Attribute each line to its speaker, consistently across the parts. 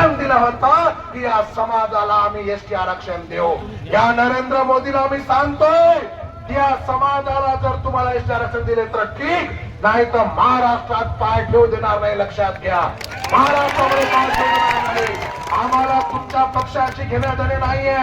Speaker 1: वचन दिलं होतं की या समाजाला आम्ही एसटी आरक्षण देऊ. या नरेंद्र मोदीला आम्ही सांगतोय की या समाजाला जर तुम्हाला एसटी आरक्षण दिले तर ठीक नाही तर महाराष्ट्रात पाय ठेवू देणार नाही लक्षात घ्या. महाराष्ट्रामध्ये पाय ठेवू देणार नाही. आम्हाला तुमच्या पक्षाची घेण्यात देणे नाहीये.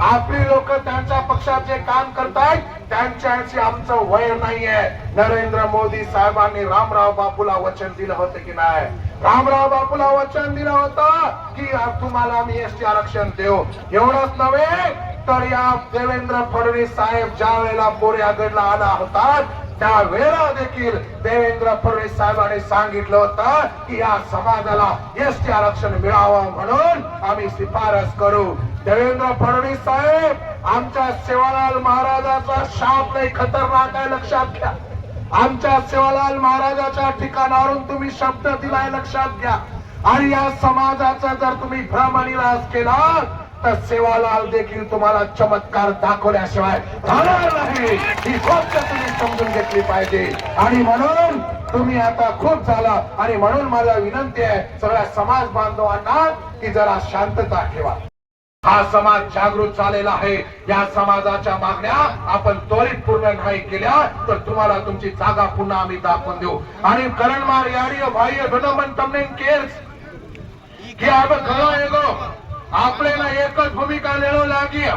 Speaker 1: आपली लोक त्यांच्या पक्षाचे काम करतायत त्यांच्याशी आमचं वय नाहीये. नरेंद्र मोदी साहेबांनी रामराव बापूला वचन दिलं होतं की नाही? रामराव बापूला वचन दिलं होतं की तुम्हाला आम्ही एसटी आरक्षण देऊ. एवढंच नव्हे तर या देवेंद्र फडणवीस साहेब ज्या वेळेला बोऱ्यागडला आला होता त्या वेळेला देखील देवेंद्र फडणवीस साहेबांनी सांगितलं होतं की या समाजाला एसटी आरक्षण मिळावं म्हणून आम्ही शिफारस करू. देवेंद्र फडणवीस साहेब आमच्या सेवालाल महाराजाचा शाप नाही खतरनाक आहे लक्षात घ्या. आमच्या सेवालाल महाराजाच्या ठिकाणावरून तुम्ही शब्द दिलाय लक्षात घ्या. आणि या समाजाचा जर तुम्ही भ्रम केला तर सेवालाल देखील तुम्हाला चमत्कार दाखवल्याशिवाय झाला नाही. ही गोष्ट तुम्ही समजून घेतली पाहिजे. आणि म्हणून तुम्ही आता खूप झाला. आणि म्हणून माझा विनंती आहे सगळ्या समाज बांधवांना की जरा शांतता ठेवा. हा समाज जागृत झालेला आहे. या समाजाच्या मागण्या आपण त्वरित पूर्ण नाही केल्या तर तुम्हाला तुमची जागा पुन्हा आम्ही दाखवून देऊ. आणि करणमार यारीय भाई विनमन तमने केस की आपण खरा एगो આપણે ના એક જ ભૂમિકા લેણો લાગી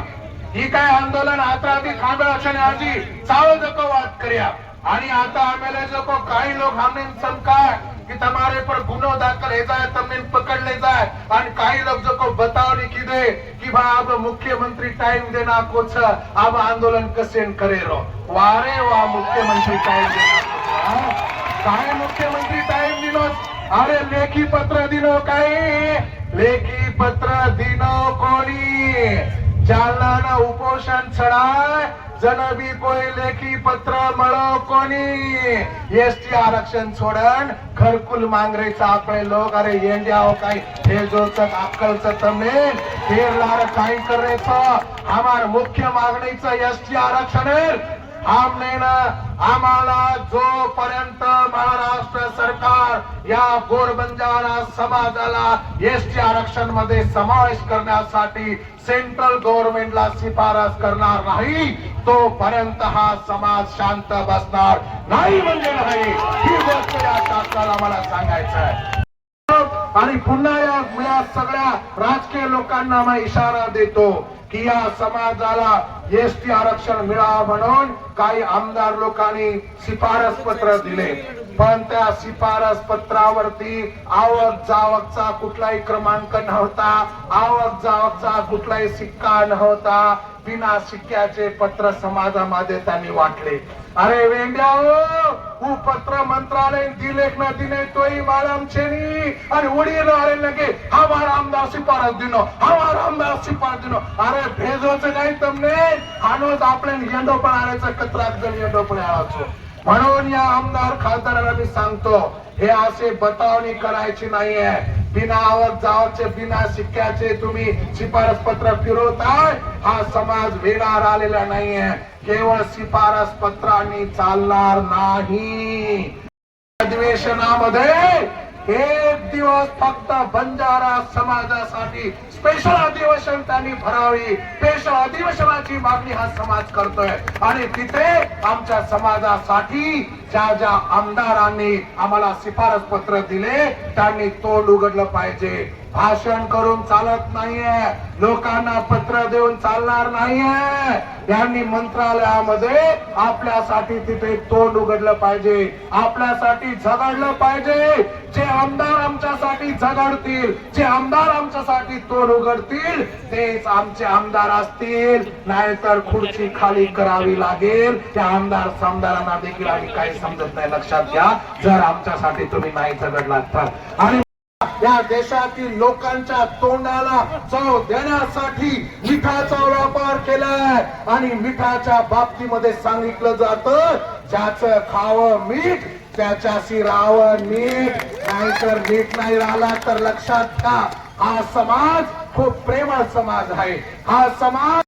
Speaker 1: ही काय આંદોલન આતરાથી ખાંભળા છે ને હજી સાવ લોકો વાત કર્યા आणि आता आम्हाला લોકો काही लोक આમને શંકા की તમારે પર ગુનો દાખલ હે જાય તમને પકડ ले जाए आणि काही लोग जो को बतावने की दे कि भाई अब मुख्यमंत्री टाइम देना कुछ अब आंदोलन कसे करे रो वारे वा मुख्यमंत्री टाइम देना कुछ, हा? काय मुख्यमंत्री टाइम दिनो अरे लेखी पत्र दिनो काय लेखी पत्र दिन कोणी? जालन उपोषण चढाय जनबी कोई लेखी पत्र मळो कोणी? एसटी आरक्षण सोडन घरकुल मांगरेचा आपले लोक अरे येंड्या हो काही हे जोचक अक्कलच तमेल हेरलार काही करायचं. हमार मुख्य मागणीचं एसटी आरक्षण आमने ना आम्हाला जो पर्यंत या गोरबंजारा समाजाला एसटी आरक्षणमध्ये समावेश करण्यासाठी सेंट्रल गव्हर्नमेंटला शिफारस करणार नाही तोपर्यंत हा समाज शांत बसणार नाही म्हणजे नाही. ही गोष्ट या शासनाला मला सांगायचं आहे आणि पुन्हा या या सगळ्या राजकीय लोकांना मी इशारा देतो की या समाजाला एसटी आरक्षण मिळावं म्हणून काही आमदार लोकांनी शिफारस पत्र दिले. पण त्या शिफारस पत्रावरती आवक जावकचा कुठलाही क्रमांक नव्हता आवक जावकचा कुठलाही सिक्का नव्हता बिना सिक्क्याचे पत्र समाजामध्ये त्यांनी वाटले. अरे वेंड्या हो पत्र मंत्रालय दिले ना दिले तोही माराम अरे उडी अरे लगे हमार आमदार शिफारस दिनो हमार आमदार शिफारस दिनो. अरे भेजोच नाही तमने हानोज आपल्या येंडो पण आणायचं कचरात जण येंडो पण आणायचो. म्हणून या आमदार खासदाराला मी सांगतो हे असे बतावणी करायची नाहीये. बिना आवत जावचे बिना सिक्क्याचे तुम्ही शिफारस पत्र फिरवताय हा समाज वेळार आलेला नाहीये. केवळ शिफारस पत्रांनी चालणार नाही. अधिवेशनामध्ये एक दिवस फक्त बंजारा समाजासाठी स्पेशल अधिवेशन त्यांनी भरावी. स्पेशल अधिवेशनाची मागणी हा समाज करतोय. आणि तिथे आमच्या समाजासाठी ज्या ज्या आमदारांनी आम्हाला शिफारस पत्र दिले त्यांनी तोंड उघडलं पाहिजे. भाषण करून चालत नाहीये. लोकांना पत्र देऊन चालणार नाहीये. यांनी मंत्रालयामध्ये आपल्यासाठी तिथे तोंड उघडलं पाहिजे. आपल्यासाठी झगडलं पाहिजे. जे आमदार आमच्यासाठी झगडतील जे आमदार आमच्यासाठी तोंड उघडतील तेच आमचे आमदार असतील. नाहीतर खुर्ची खाली करावी लागेल. त्या आमदार आमदारांना देखील आम्ही काही समजत नाही. लक्षात घ्या. जर आमच्यासाठी तुम्ही नाही झगडलात तर. आणि या देशातील लोकांच्या तोंडाला चव देण्यासाठी मिठाचा व्यापार केलाय. आणि मिठाच्या बाबतीमध्ये सांगितलं जात ज्याचं खावं मीठ त्याच्याशी राहावं नीट. नाहीतर नीट नाही राहिला तर लक्षात घ्या हा समाज खूप प्रेमळ समाज आहे. हा समाज